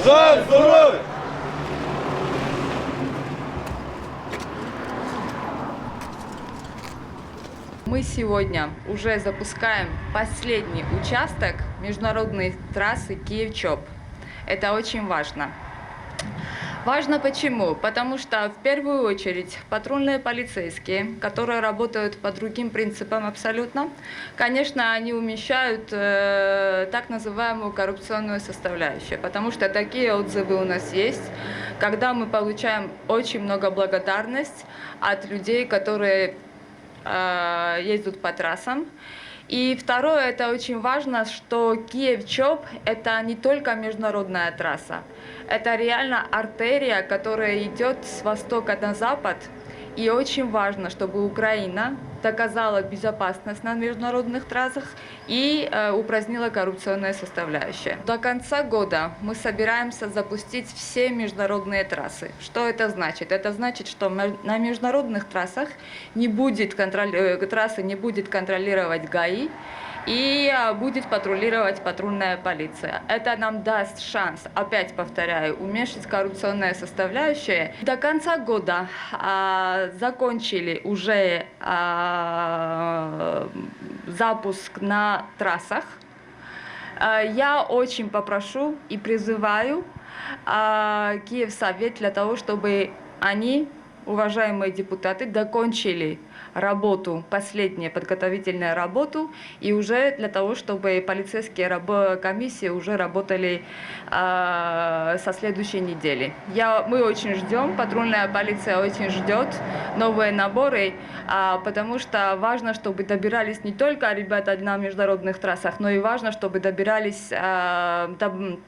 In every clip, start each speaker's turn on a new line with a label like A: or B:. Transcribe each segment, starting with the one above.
A: Бажаем здоровья!
B: Мы сегодня уже запускаем последний участок международной трассы Киев-Чоп. Это очень важно. Важно почему? Потому что в первую очередь патрульные полицейские, которые работают по другим принципам абсолютно, конечно, они умещают э, так называемую коррупционную составляющую, потому что такие отзывы у нас есть, когда мы получаем очень много благодарность от людей, которые э, ездят по трассам. И второе, это очень важно, что Киев-Чоп – это не только международная трасса, это реально артерия, которая идет с востока на запад. И очень важно, чтобы Украина доказала безопасность на международных трассах и э, упразднила коррупционная составляющая. До конца года мы собираемся запустить все международные трассы. Что это значит? Это значит, что на международных трассах не будет контроль... э, трассы не будет контролировать ГАИ, и а, будет патрулировать патрульная полиция. Это нам даст шанс, опять повторяю, уменьшить коррупционная составляющая. До конца года а, закончили уже а, запуск на трассах. А, Я очень попрошу и призываю а, Киев-Совет для того, чтобы они, уважаемые депутаты, докончили работу, последнюю подготовительную работу, и уже для того, чтобы полицейские комиссии уже работали а, со следующей недели. Я, мы очень ждем, патрульная полиция очень ждет новые наборы, а, потому что важно, чтобы добирались не только ребята на международных трассах, но и важно, чтобы добирались а, доб-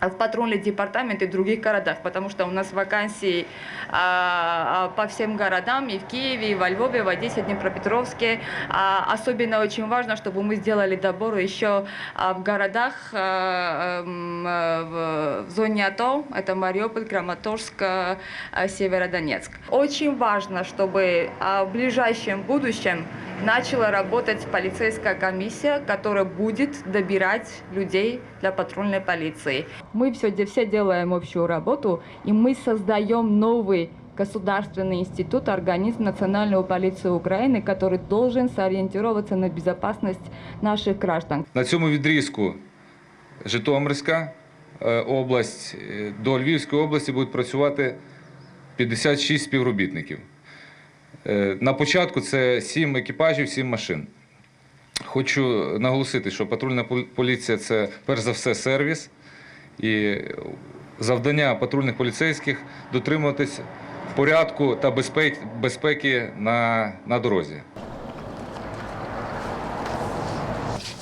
B: в патрульный департамент и в других городах, потому что у нас вакансии а, а, по всем городам, и в Киеве, и во Львове, в Одессе, Днепропетровске. А, особенно очень важно, чтобы мы сделали добор еще а, в городах а, а, в, в зоне АТО, это Мариуполь, Краматорск, а, а, Северодонецк. Очень важно, чтобы а, в ближайшем будущем начала работать полицейская комиссия, которая будет добирать людей для патрульной полиции. Мы все, все делаем общую работу, и мы создаем новый государственный институт, организм Национальную полицию Украины, который должен сориентироваться на безопасность наших граждан.
C: На цьому відрізку Житомирська е, область е, до Львівської області будуть працювати 56 співробітників. Е, На початку це 7 екіпажів, 7 машин. Хочу наголосити, що патрульна пол- поліція це перш за все сервіс, і завдання патрульних поліцейських дотримуватись порядку та безпеки, безпеки на, на дорозі.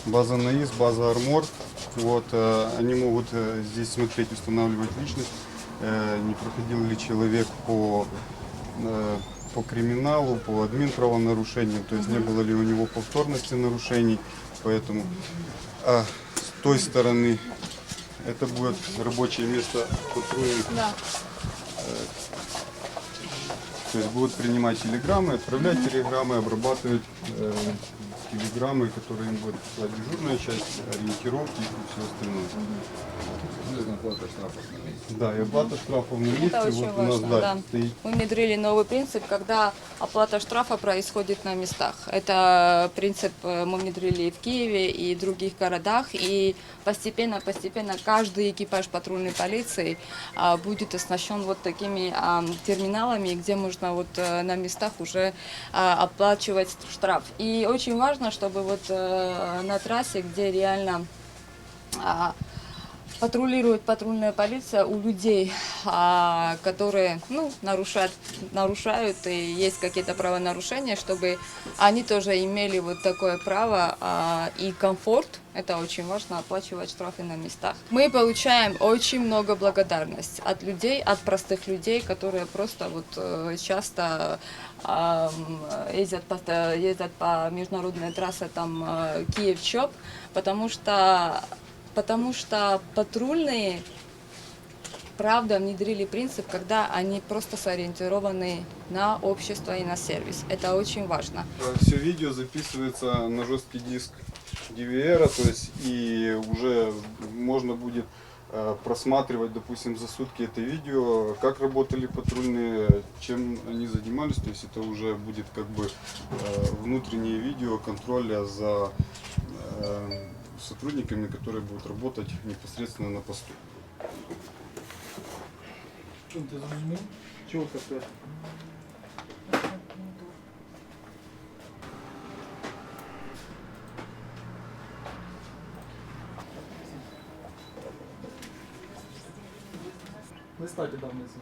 D: база НАИС, база Армор. Вот, э, они могут э, здесь смотреть, устанавливать личность, э, не проходил ли человек по, э, по криминалу, по админ правонарушениям, то есть не было ли у него повторности нарушений. Поэтому а с той стороны это будет рабочее место патрульных. То есть будут принимать телеграммы, отправлять телеграммы, обрабатывать э, телеграммы, которые им будет дежурная часть, ориентировки и все остальное. Да, и оплата штрафов на месте.
B: Это очень
D: вот у нас
B: важно,
D: да, стоит
B: Мы внедрили новый принцип, когда оплата штрафа происходит на местах. Это принцип э, мы внедрили и в Киеве, и в других городах. И постепенно, постепенно каждый экипаж патрульной полиции а, будет оснащен вот такими а, терминалами, где можно вот э, на местах уже а, оплачивать штраф. И очень важно, чтобы вот э, на трассе, где реально а, патрулирует патрульная полиция у людей, а, которые ну, нарушают, нарушают и есть какие-то правонарушения, чтобы они тоже имели вот такое право а, и комфорт. Это очень важно, оплачивать штрафы на местах. Мы получаем очень много благодарности от людей, от простых людей, которые просто вот э, часто а, ездят по, ездят по международной трассе там э, Киев-Чоп, потому что Потому что патрульные, правда, внедрили принцип, когда они просто сориентированы на общество и на сервис. Это очень важно.
D: Все видео записывается на жесткий диск DVR, то есть и уже можно будет э, просматривать, допустим, за сутки это видео, как работали патрульные, чем они занимались, то есть это уже будет как бы э, внутреннее видео контроля за э, сотрудниками, которые будут работать непосредственно на посту.
A: Ти зрозумів? Чого капець? Листайте там внизу.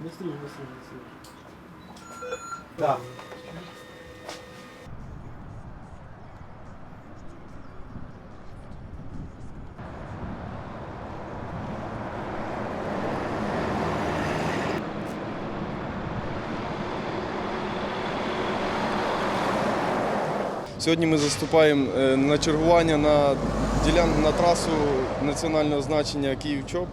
A: Не стриж, не стриж, не стриж. Так.
E: Сьогодні ми заступаємо е, на чергування на ділянку на трасу національного значення Київ-Чоп.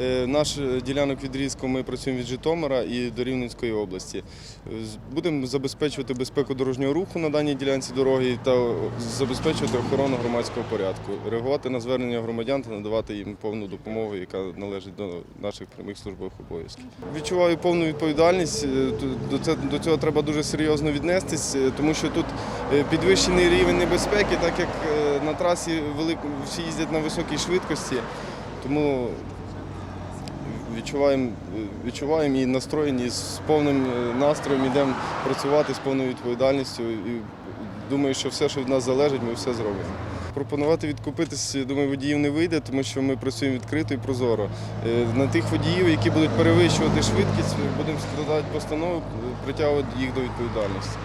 E: Е, Наш е, ділянок відрізку ми працюємо від Житомира і до Рівненської області. Е, Будемо забезпечувати безпеку дорожнього руху на даній ділянці дороги та забезпечувати охорону громадського порядку, реагувати на звернення громадян та надавати їм повну допомогу, яка належить до наших прямих службових обов'язків. Відчуваю повну відповідальність. до- цього треба дуже серйозно віднестись, тому що тут підвищений рівень небезпеки, так як на трасі всі їздять на високій швидкості, тому відчуваємо, відчуваємо і настроєні з повним е, настроєм йдемо працювати з повною відповідальністю. І думаю, що все, що від нас залежить, ми все зробимо. Пропонувати відкупитись, думаю, водіїв не вийде, тому що ми працюємо відкрито і прозоро. Е, На тих водіїв, які будуть перевищувати швидкість, будемо складати постанову, е, притягувати їх до відповідальності.